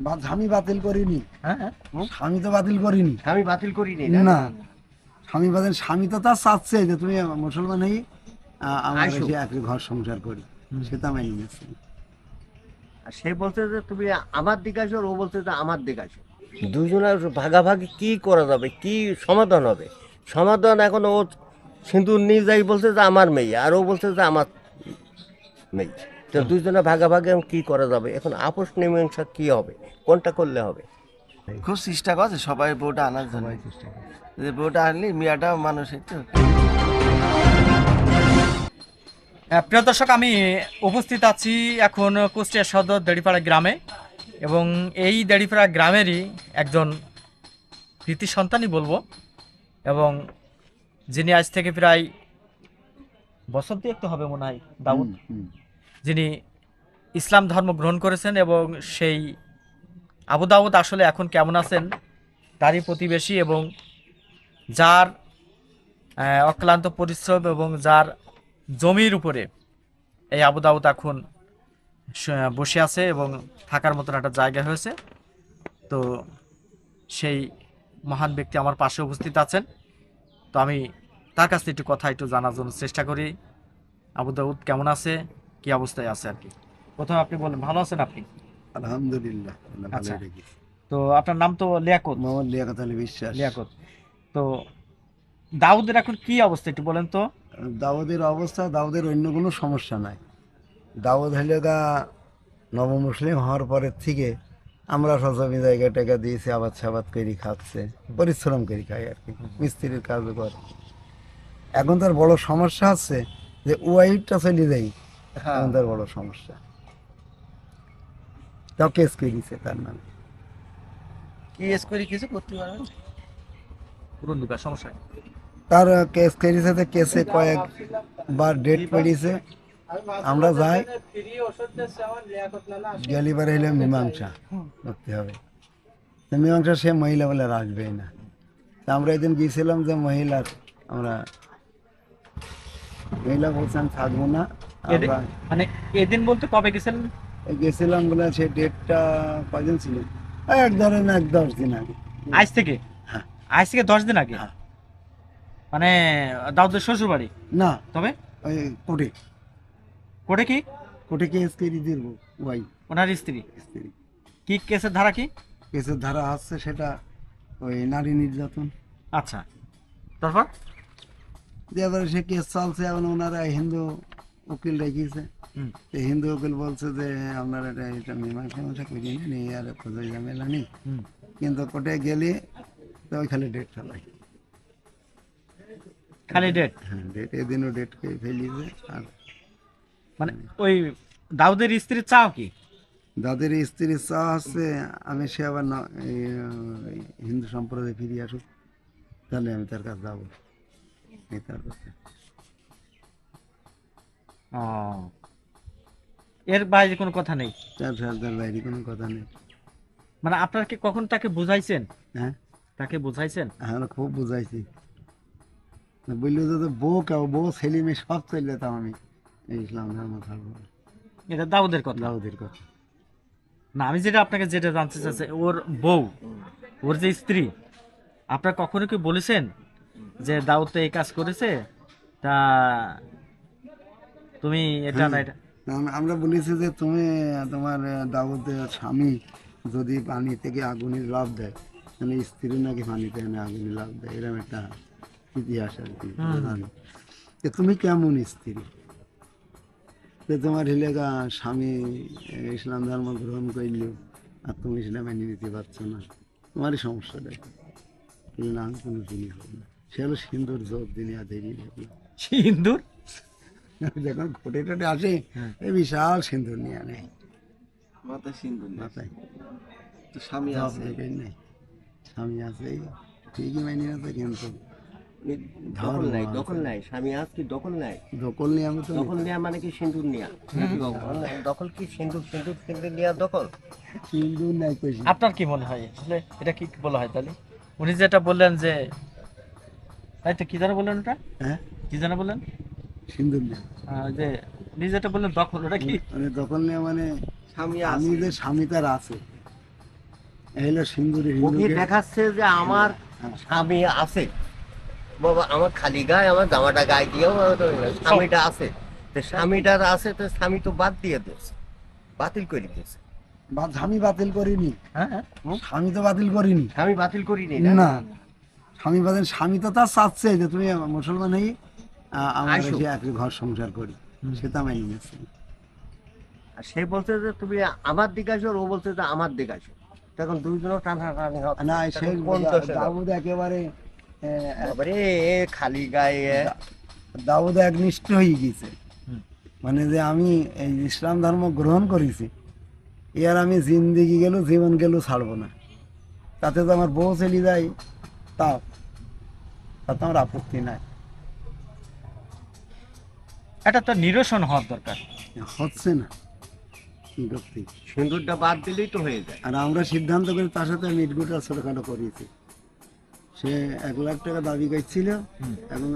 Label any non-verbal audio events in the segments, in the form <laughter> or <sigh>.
বা- স্বামী বাতিল করিনি। হ্যাঁ হ্যাঁ। স্বামী তো বাতিল করিনি। আমি বাতিল করিনি না? স্বামী বাতিল স্বামী তো তার চাচ্ছে যে তুমি মুসলমান আমরা একই ঘর সংসার করি। সেটা আমি নিয়েছি আর সে বলছে যে তুমি আমার দিকে আসো ও বলছে যে আমার দিকে আসো। দুজনের ভাগাভাগি কি করা যাবে? কি সমাধান হবে? সমাধান এখন ও সিঁদুর নিয়ে যাই বলছে যে আমার মেয়ে আর ও বলছে যে আমার মেয়ে। তো দুজনে ভাগাভাগি এখন কি করা যাবে? এখন আপোষ মীমাংসা কি হবে? কোনটা করলে হবে? খুব চেষ্টা করছে সবাই বউটা আনার জন্য। যে বউটা আনলি মিয়াটা মানুষ একটু। হ্যাঁ, প্রিয় দর্শক আমি উপস্থিত আছি এখন কুষ্টিয়া সদর দেড়িপাড়া গ্রামে এবং এই দেড়িপাড়া গ্রামেরই একজন কৃতি সন্তানই বলব এবং যিনি আজ থেকে প্রায় বছর দিয়ে একটু হবে মনে হয় দাউদ। যিনি ইসলাম ধর্ম গ্রহণ করেছেন এবং সেই আবু দাউদ আসলে এখন কেমন আছেন, তারই প্রতিবেশী এবং যার অক্লান্ত পরিশ্রম এবং যার জমির উপরে এই আবু দাউদ এখন বসে আছে এবং থাকার মতন একটা জায়গা হয়েছে। তো সেই মহান ব্যক্তি আমার পাশে উপস্থিত আছেন। তো আমি তার কাছ থেকে একটু কথা একটু জানার জন্য চেষ্টা করি। আবু দাউদ কেমন আছে? কি অবস্থায় আছে আর কি? প্রথমে আপনি বলেন ভালো আছেন আপনি? আলহামদুলিল্লাহ আচ্ছা। তো আপনার নাম তো লিয়াকত। মোহাম্মদ লিয়াকত আলী বিশ্বাস। লিয়াকত। তো দাউদের এখন কি অবস্থা একটু বলেন তো। দাউদের অবস্থা দাউদের অন্য কোনো সমস্যা নাই। দাউদ হলে গা নবমুসলিম হওয়ার পরের থেকে আমরা সজমি জায়গা টাকা দিয়েছি আবাদ সাবাদ করে খাচ্ছে পরিশ্রম করে খাই আর কি মিস্ত্রির কাজ করে। এখন তার বড় সমস্যা আছে যে ওয়াইফটা চলে যাই এখন তার বড় সমস্যা। তাও কেস করে দিছে তার নামে। কি এস করে কিছু করতে পারবেন সমস্যা তার কেস করেছে তো কেসে কয়েকবার ডেট পেরিয়েছে। আমরা যাই। গেলিবার হইলে মীমাংসা করতে হবে। মীমাংসা সে মহিলা বলে আর আসবেই না। তা আমরা একদিন গিয়েছিলাম যে মহিলার আমরা মহিলা বলছেন থাকব না। মানে এদিন বলতে কবে গেছিলেন? গেছিলাম বলে সে ডেটটা কদিন ছিল? এক ধরেন এক দশ দিন আগে। আজ থেকে? হ্যাঁ। আজ থেকে দশ দিন আগে? হ্যাঁ। মানে দাউদের শ্বশুর বাড়ি না। তবে? ওই কোর্টে। কোটে কি? কোর্টে কেস করে দিব ওয়াই। ওনার স্ত্রী। স্ত্রী। কি কেসের ধারা কি? কেসের ধারা আসছে সেটা ওই নারী নির্যাতন। আচ্ছা। তারপর? যে এবারে সে কেস চলছে এখন ওনারা হিন্দু উকিল। তো হিন্দু উকিল বলছে যে আপনার এটা এটা মীমাংসা মীমাংসা করি নি আর খোঁজা ঝামেলা নেই। কিন্তু কোর্টে গেলে তো ওই খালি ডেট ফেলাই। খালি ডেট হ্যাঁ ডেট এদিনও ডেট ফেলিয়েছে আর মানে ওই দাউদের স্ত্রীর চাও কি? যাদের স্ত্রীর চা আছে আমি সে আবার হিন্দু সম্প্রদায় ফিরে আসুক তাহলে আমি তার কাছে যাব। তার কাছে। এর বাইরে কোনো কথা নেই? তার বাইরে কোনো কথা নেই। মানে আপনার কি কখন তাকে বুঝাইছেন? হ্যাঁ। তাকে বুঝাইছেন? আমরা খুব বুঝাইছি। বলল যে বউ কেউ বউ ছেলে মেয়ে সব চলে যেতাম আমি। এই ইসলাম ধর্ম থাকব এটা দাউদের কথা? দাউদের কথা। না আমি যেটা আপনাকে যেটা জানতে চাচ্ছি ওর বউ ওর যে স্ত্রী আপনার কখনো কি বলেছেন যে দাউদ তো এই কাজ করেছে? তা তুমি এটা না এটা আমরা বলেছি যে তুমি তোমার দাউদের স্বামী যদি পানি থেকে আগুনের লাভ দেয় মানে স্ত্রী নাকি পানিতে এনে আগুনের লাভ দেয় এরকম একটা ইতিহাস আর কি তুমি কেমন স্ত্রী? যে তোমার হিলেগা স্বামী ইসলাম ধর্ম গ্রহণ করল আর তুমি সেটা মেনে নিতে পারছ না তোমারই সমস্যাটা কি? বলল, না আমি কোনো জিনিস হবে না। সে হলো সিন্দুর জোর দিনিয়া দেরি সিন্দুর? <laughs> যখন ঘটে টটে আসে হ্যাঁ। এই বিশাল সিন্দুর নিয়ে আনে। মাথায় সিন্ধু নেই। মাথায়। তো স্বামী সব আছে। নেই। স্বামী আছে ঠিকই মাইনে আছে কিন্তু। দখল নাই দখল নাই। স্বামী আজ কি দখল নাই? দখল নিয়ে আমি তো দখল নেওয়া মানে কি সিন্দুর নেওয়া দখল কি সিন্দুর? সিন্দুর সিন্দুর নেওয়া দখল? সিন্দুর নাই কইছি। আপনার কি মনে হয়? আসলে এটা কি বলা হয় তাহলে? উনি যেটা বললেন যে তাই তো কি যেন বললেন ওটা? হ্যাঁ? কি যেন বললেন? সিন্দুর নেই যে উনি যেটা বললেন দখল ওটা কি? মানে দখল নিয়ে মানে স্বামী আমি যে স্বামী তার আছে। সিন্দুরি দেখাচ্ছে যে আমার স্বামী আছে। বাবা আমার খালি গায়ে আমার জামাটা গায়ে দিয়েও তো স্বামীটা আছে। তো স্বামীটা আছে তো স্বামী তো বাদ দিয়ে দিয়েছে বাতিল করে দিয়েছে। বা- স্বামী বাতিল করিনি। হ্যাঁ হ্যাঁ। স্বামী তো বাতিল করিনি। স্বামী বাতিল করিনি না। স্বামী বাতিল স্বামী তো তার চাচ্ছে যে তুমি মুসলমান হই আ- আমরা ঘর সংসার করি নিয়েছে। আর সে বলছে যে তুমি আমার দিকে আসো ও বলছে যে আমার দিকে আসো। তখন দুইজনও টানা টানি না সে দাউদ একেবারে খালি গায়ে। দাউদ একনিষ্ঠ হয়ে গেছে। মানে যে আমি এই ইসলাম ধর্ম গ্রহণ করেছি এর আমি জিন্দিগি গেল জীবন গেল ছাড়বো না। তাতে তো আমার বউ চলে যায় তাও। তাতে আমার আপত্তি নাই। এটা তো নিরসন হওয়ার দরকার। হচ্ছে না। সিঁদুরটা বাদ দিলেই তো হয়ে যায়। আর আমরা সিদ্ধান্ত করে তার সাথে মিটগুটা ছোটখাটো করিয়েছি। সে এক লাখ টাকা দাবি করছিল এবং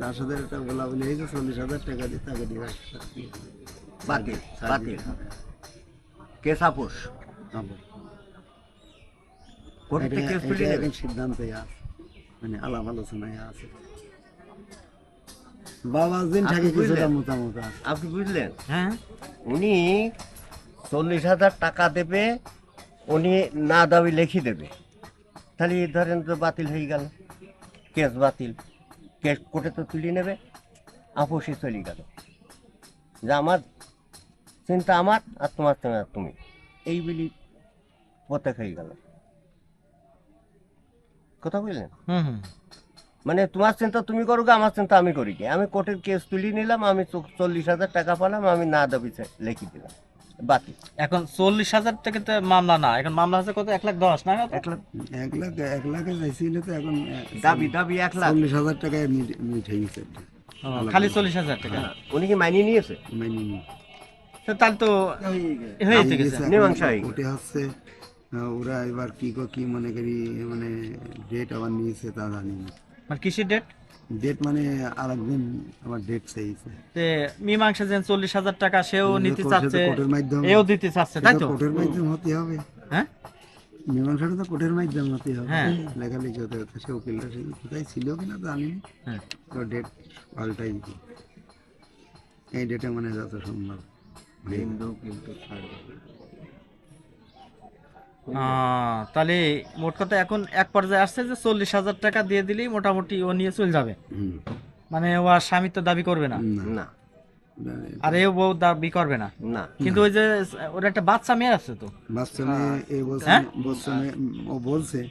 তার সাথে একটা বলা বলি হয়েছে চল্লিশ হাজার টাকা দিয়ে তাকে বাতিল বাতিল। কেস কোর্টে কেস সিদ্ধান্তে আছে। মানে আলাপ আলোচনায় আছে। বাবা দিন আপনি থাকে কিছুটা বুঝলেন? মতামত আপনি বুঝলেন? হ্যাঁ। উনি চল্লিশ হাজার টাকা দেবে উনি না দাবি লিখে দেবে। তাহলে ধরেন তো বাতিল হয়ে গেল। কেস বাতিল। কেস কোর্টে তো তুলে নেবে। আপোষে চলে গেল। যে আমার চিন্তা আমার আর তোমার চিন্তা তুমি। এই বলি প্রত্যেক হয়ে গেল। কথা বুঝলেন? হুম হুম। মানে তোমার চিন্তা তুমি করো গো, আমার চিন্তা আমি করি কি আমি কোর্টের কেস তুলে নিলাম আমি চল্লিশ হাজার টাকা পেলাম আমি না দাবি লিখে দিলাম। বাতিল এখন চল্লিশ হাজার টাকা তো মামলা না এখন মামলা হচ্ছে কত? এক লাখ দশ না এক লাখ এক লাখ এক লাখে চাইছিল তো এখন দাবি দাবি এক লাখ। চল্লিশ হাজার টাকায় মিট- হয়ে গেছে। খালি চল্লিশ হাজার টাকা? উনি কি মাইনে নিয়েছে? মাইনে নিয়ে। তো তাহলে তো হয়ে হয়ে গেছে। মীমাংসা হয়ে গেছে। ওটা হচ্ছে ওরা এবার কি কো- কি মনে করি মানে ডেট আবার নিয়েছে তা জানি না। মানে কিসের ডেট ডেট মানে আর একদিন আমার ডেট চাইছে তে মীমাংসা যেন চল্লিশ হাজার টাকা সেও নিতে চাচ্ছে মাধ্যমে। এও দিতে চাচ্ছে তাই তো? কোর্টের মাধ্যমে হতে হবে। হ্যাঁ? মীমাংসাটা তো কোর্টের মাধ্যমে হতে হবে। হ্যাঁ। লেখালেখি হতে হতে সে উকিলটা সে কোথায় ছিল কিনা জানি হ্যাঁ। তো ডেট পাল্টাই দিত এই ডেটে মানে যত সম্ভব। হিন্দু কিন্তু ছাড়বে। আহ, তাহলে মোট কথা এখন এক পর্যায়ে আসছে যে চল্লিশ হাজার টাকা দিয়ে দিলেই মোটামুটি ও নিয়ে চলে যাবে। মানে ও আর স্বামিত্ব দাবি করবে না। না। আর এও বউ দাবি করবে না। না। কিন্তু ওই যে ওর একটা বাচ্চা মেয়ে আছে তো। বাচ্চা মেয়ে এই বলছে হ্যাঁ? বলছে ও বলছে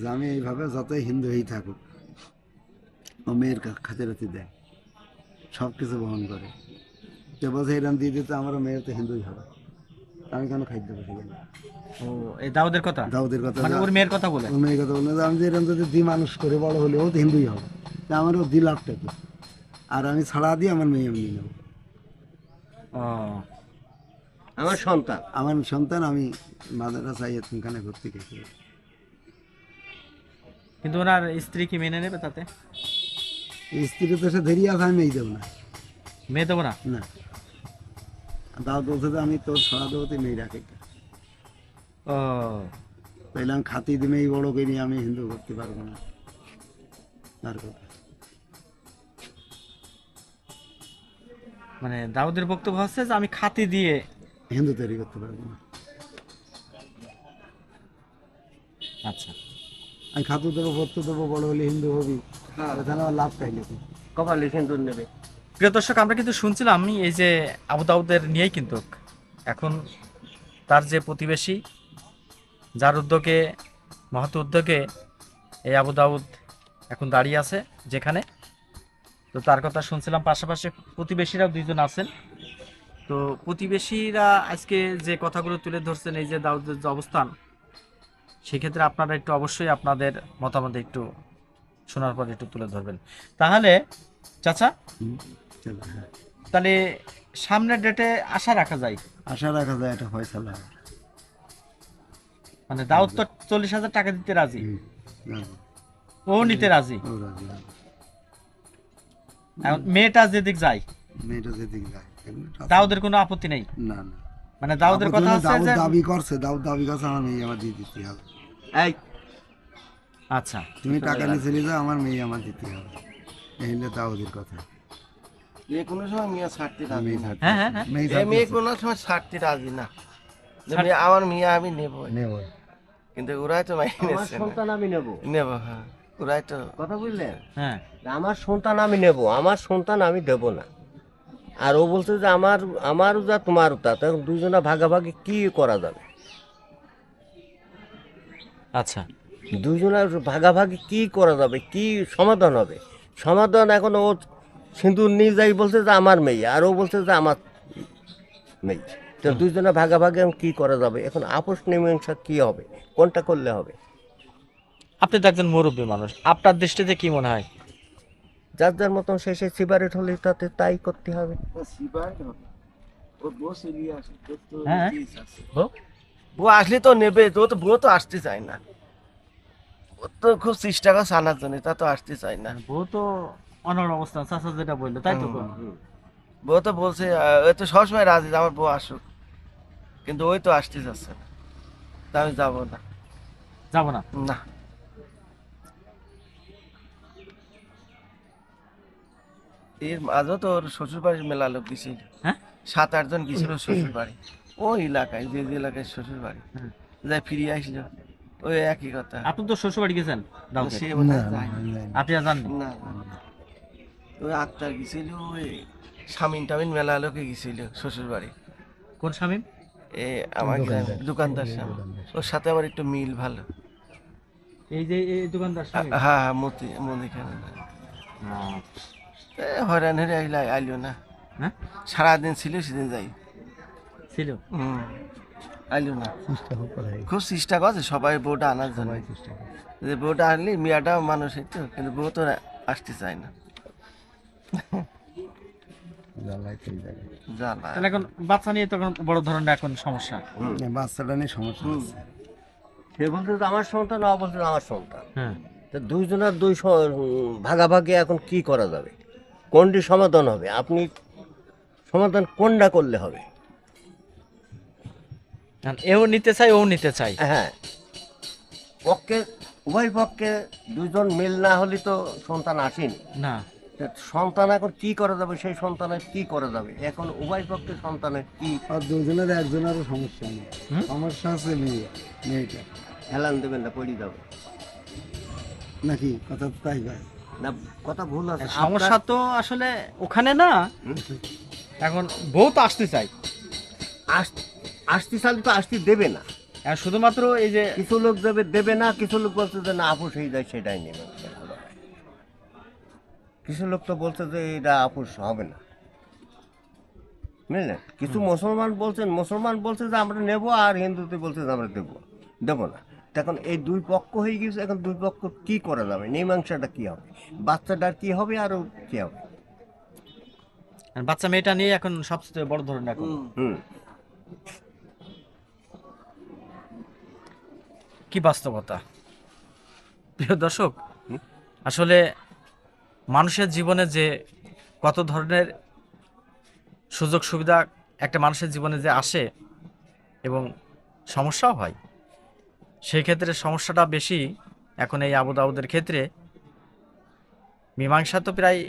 যে আমি এইভাবে যতই হিন্দু হয়েই থাকুক ও মেয়ের কা- খাতিরাতি দেয়। সব কিছু বহন করে। যে বলছে এরকম দিয়ে দিতে আমার মেয়ের তো হিন্দুই হবে। আমি কেন খাদ্য পারি গেলাম? ও এই দাউদের কথা? দাউদের কথা মানে ওর মেয়ের কথা বলে? ওর মেয়ের কথা আমি যে এরকম যদি দি মানুষ করে বড় হলে ও তো হিন্দুই হবে। তা আমারও দি আর আমি ছাড়া দিয়ে আমার মেয়ে আমি নেব। ও। আমার সন্তান। আমার সন্তান আমি মাদারা চাই এখানে ভর্তি কিন্তু ওনার স্ত্রী কি মেনে নেবে তাতে? স্ত্রী তো সে ধরিয়ে আছে আমি মেয়ে দেবো না। মেয়ে দেবো না? না। দাও বলছে যে আমি তোর ছড়া দেবো তুই মেয়ে রাখে। ও। তাইলে খাতি দিয়ে মেয়ে বড় করি আমি হিন্দু করতে পারব না। তার কথা। মানে দাউদের বক্তব্য হচ্ছে যে আমি খাতি দিয়ে হিন্দু তৈরি করতে পারব না। আচ্ছা। আমি খাতু দেবো ভর্তি দেবো বড় হলে হিন্দু হবি। এখানে আমার লাভ পাইলে কপালে সিন্দুর নেবে। প্রিয় দর্শক আমরা কিন্তু শুনছিলাম আমি এই যে আবু দাউদের নিয়েই কিন্তু এখন তার যে প্রতিবেশী যার উদ্যোগে মহৎ উদ্যোগে এই আবু দাউদ এখন দাঁড়িয়ে আছে যেখানে। তো তার কথা শুনছিলাম পাশাপাশি প্রতিবেশীরাও দুইজন আছেন। তো প্রতিবেশীরা আজকে যে কথাগুলো তুলে ধরছেন এই যে দাউদের যে অবস্থান সেক্ষেত্রে আপনারা একটু অবশ্যই আপনাদের মতামত একটু শোনার পর একটু তুলে ধরবেন। তাহলে চাচা? হ্যাঁ। তাহলে সামনের ডেটে আশা রাখা যায়? আশা রাখা যায় এটা হবে। মানে দাউদ তো চল্লিশ হাজার টাকা দিতে রাজি। ও নিতে রাজি। এখন মেয়েটা যেদিক যায়। মেয়েটা যেদিকে যায় আছে। দাউদের কোনো আপত্তি নেই? না না। মানে দাউদের কথা যে দাবি করছে দাউদ দাবি করছে আমার মেয়ে আমার দিয়ে দিতে হবে। এই। আচ্ছা। তুমি টাকা নিয়েছিলে যে আমার মেয়ে আমার দিতে হবে। এই হলো দাউদের কথা। যে কোনো সময় মিয়া ছাড়তে রাজি না। হ্যাঁ, হ্যাঁ, হ্যাঁ। মেয়ে কোনো সময় ছাড়তে রাজি না। আমার মেয়ে আমি নেব নেব কিন্তু ওরাই তো মাইনে আমার নিচ্ছে না। সন্তান আমি নেব। নেব হ্যাঁ। ওরাই তো কথা বুঝলেন? হ্যাঁ। আমার সন্তান আমি নেব আমার সন্তান আমি দেব না। আর ও বলছে যে আমার আমারও যা তোমারও তা তখন দুজনা ভাগাভাগি কি করা যাবে? আচ্ছা। দুজনের ভাগাভাগি কি করা যাবে? কি সমাধান হবে? সমাধান এখন ও সিঁদুর নিয়ে যাই বলছে যে আমার মেয়ে আর ও বলছে যে আমার মেয়ে। তো দুজনে ভাগাভাগি এখন কি করা যাবে? এখন আপোষ মীমাংসা কি হবে? কোনটা করলে হবে? আপনি তো একজন মুরব্বী মানুষ। আপনার দৃষ্টিতে কি মনে হয়? যার যার মতন শেষে সিগারেট হলে তাতে তাই করতে হবে। হ্যাঁ। ও? বউ আসলে তো নেবে তো তো বউ তো আসতে চায় না। ও তো খুব চেষ্টা করছে আনার জন্য তা তো আসতে চায় না। বউ তো অনর অবস্থান চাচা যেটা বলল তাই তো গো? বউ তো বলছে তো সবসময় রাজি আমার বউ আসুক। কিন্তু ওই তো আসতে চাচ্ছে না। তা আমি যাব না। যাব না? না। এর মাঝেও তো ওর শ্বশুর বাড়ির মেলা লোক গেছিল। হ্যাঁ? সাত আটজন গেছিল শ্বশুর বাড়ি ওই এলাকায় যে যে এলাকায় শ্বশুর বাড়ি হুম। যাই ফিরে আসলো। ওই একই কথা। আপনি তো শ্বশুর বাড়ি গেছেন সে। আপনি আর জাননি না ওই আক্তার গেছিল ওই স্বামীন টামিন মেলা লোকে গেছিল শ্বশুর বাড়ি কোন স্বামী এ আমার দোকানদার। ওর সাথে আমার একটু মিল ভালো। এই যে এই দোকানদার হ্যাঁ হ্যাঁ মতি মুদিখানা এ হয়রান হয়ে আইলা আইলো না। হ্যাঁ? সারাদিন ছিল সেদিন যাই। ছিল? হুম আইলো না। খুব চেষ্টা করছে সবাই বউটা আনার জন্য। যে বউটা আনলি মিয়াটাও মানুষের তো কিন্তু বউ তো আসতে চায় না। জ্বালায় তো জায়গায়। জ্বালা তাহলে এখন বাচ্চা নিয়ে তখন বড় ধরনের এখন সমস্যা। বাচ্চাটা নিয়ে সমস্যা সে বলছে যে আমার সন্তান আমার সন্তান। হ্যাঁ। তো দুইজনের দুই ভাগাভাগি এখন কি করা যাবে? কোনটি সমাধান হবে? আপনি সমাধান কোনটা করলে হবে? এও নিতে চাই ও নিতে চাই হ্যাঁ। পক্ষে উভয় পক্ষে দুজন মিল না হলে তো সন্তান আসেনি। না। সন্তান এখন কি করা যাবে সেই সন্তানের কি করা যাবে? এখন উভয় পক্ষে সন্তানের কি? আর দুজনের একজনেরও সমস্যা নেই? সমস্যা আছে মেয়ে মেয়েটা। হেলান দেবেন না পড়ে যাবে। নাকি? কথা তাই ভাই না কথা ভুল আছে। সমস্যা তো আসলে ওখানে না। এখন বউ তো আসতে চাই। আস- আসতে চালে তো আসতে দেবে না। আর শুধুমাত্র এই যে কিছু লোক দেবে দেবে না কিছু লোক বলছে যে না আপোষ হয়ে যায় সেটাই নেবে। কিছু লোক তো বলছে যে এটা আপোষ হবে না। বুঝলেন? কিছু মুসলমান বলছেন মুসলমান বলছে যে আমরা নেব আর হিন্দুতে বলছে যে আমরা দেবো দেবো না। তখন এই দুই পক্ষ হয়ে গেছে এখন দুই পক্ষ কি করা যাবে? মীমাংসাটা কি হবে? বাচ্চাটার কি হবে আর কি হবে? বাচ্চা মেয়েটা নিয়ে এখন সবচেয়ে বড় ধরনের এখন। হুম। কি বাস্তবতা? প্রিয় দর্শক আসলে মানুষের জীবনে যে কত ধরনের সুযোগ সুবিধা একটা মানুষের জীবনে যে আসে এবং সমস্যাও হয়, সেই ক্ষেত্রে সমস্যাটা বেশি এখন এই আবু দাউদের ক্ষেত্রে। মীমাংসা তো প্রায়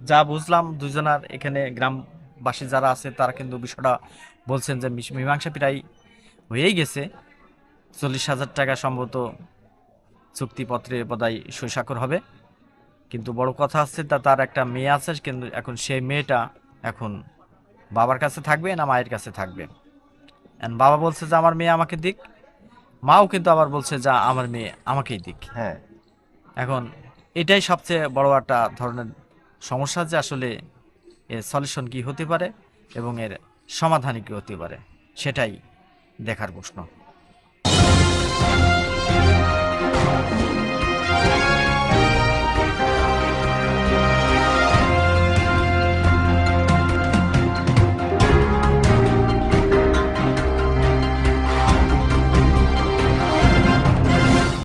যা বুঝলাম দুজনার এখানে গ্রামবাসী যারা আছে তারা কিন্তু বিষয়টা বলছেন যে মীমাংসা প্রায় হয়েই গেছে। চল্লিশ হাজার টাকা সম্ভবত চুক্তিপত্রে বোধহয় সৈস্বাক্ষর হবে। কিন্তু বড় কথা হচ্ছে তা তার একটা মেয়ে আছে কিন্তু এখন সেই মেয়েটা এখন বাবার কাছে থাকবে না মায়ের কাছে থাকবে। And বাবা বলছে যে আমার মেয়ে আমাকে দিক। মাও কিন্তু আবার বলছে যা আমার মেয়ে আমাকেই দিক। হ্যাঁ। এখন এটাই সবচেয়ে বড় একটা ধরনের সমস্যা যে আসলে এর সলিউশন কি হতে পারে এবং এর সমাধান কি হতে পারে সেটাই দেখার প্রশ্ন।